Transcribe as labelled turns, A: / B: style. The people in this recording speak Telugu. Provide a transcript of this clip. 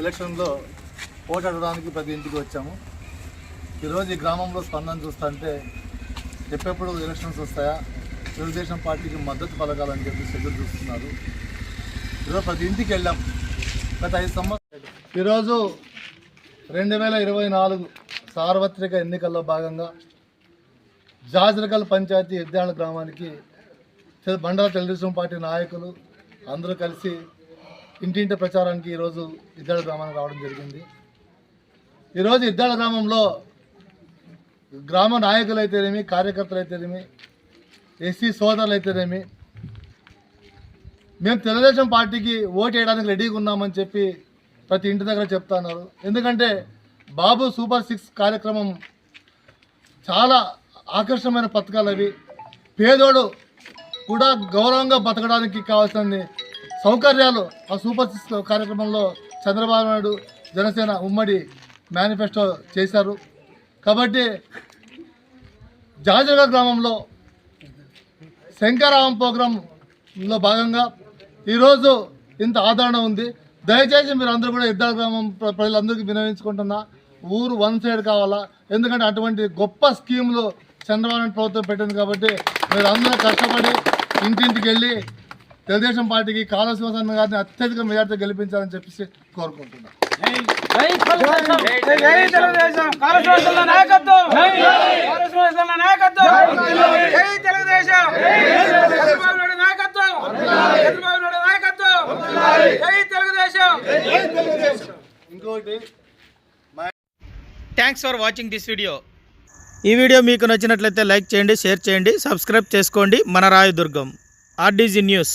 A: ఎలక్షన్లో ఓటు ప్రతి ఇంటికి వచ్చాము. ఈరోజు ఈ గ్రామంలో స్పందన చూస్తుంటే ఎప్పుడెప్పుడు ఎలక్షన్స్ వస్తాయా? తెలుగుదేశం పార్టీకి మద్దతు పలకాలని చెప్పి ఎదురు చూస్తున్నారు. ఈరోజు ప్రతి ఇంటికి వెళ్ళాం. గత ఐదు సంవత్సరాలు. ఈరోజు రెండు వేల ఇరవై నాలుగు సార్వత్రిక ఎన్నికల్లో భాగంగా జాజరకల్ పంచాయతీ ఎద్దాళ్ళ గ్రామానికి బండల తెలుగుదేశం పార్టీ నాయకులు అందరూ కలిసి ఇంటింటి ప్రచారానికి ఈరోజు ఇద్దాడ గ్రామానికి రావడం జరిగింది. ఈరోజు ఇద్దాడ గ్రామంలో గ్రామ నాయకులు అయితేనేమి కార్యకర్తలు అయితేనేమి ఎస్సీ సోదరులు అయితేనేమి మేము తెలుగుదేశం పార్టీకి ఓటు వేయడానికి రెడీగా ఉన్నామని చెప్పి ప్రతి ఇంటి దగ్గర చెప్తున్నారు ఎందుకంటే బాబు సూపర్ సిక్స్ కార్యక్రమం చాలా ఆకర్షణమైన పథకాలు అవి. పేదోడు కూడా గౌరవంగా బతకడానికి కావాల్సిన సౌకర్యాలు ఆ సూపర్ సిక్స్ కార్యక్రమంలో చంద్రబాబు నాయుడు జనసేన ఉమ్మడి మేనిఫెస్టో చేశారు. కాబట్టి జాజర్గ గ్రామంలో శంకరావం ప్రోగ్రాంలో భాగంగా ఈరోజు ఇంత ఆదరణ ఉంది. దయచేసి మీరు అందరూ కూడా ఇద్దరు గ్రామం ప్రజలందరికీ వినవించుకుంటున్నా ఊరు వన్ సైడ్ కావాలా? ఎందుకంటే అటువంటి గొప్ప స్కీములు చంద్రబాబు నాయుడు ప్రభుత్వం పెట్టింది కాబట్టి మీరు అందరూ కష్టపడి ఇంటింటికి వెళ్ళి తెలుగుదేశం పార్టీకి కాళశివసన్న గారిని అత్యధిక మెజార్టీ గెలిపించాలని చెప్పేసి కోరుకుంటున్నాను
B: thanks for watching this video ఈ వీడియో మీకు నచ్చినట్లయితే లైక్ చేయండి షేర్ చేయండి సబ్స్క్రైబ్ చేసుకోండి. మన రాయదుర్గం. RDG news.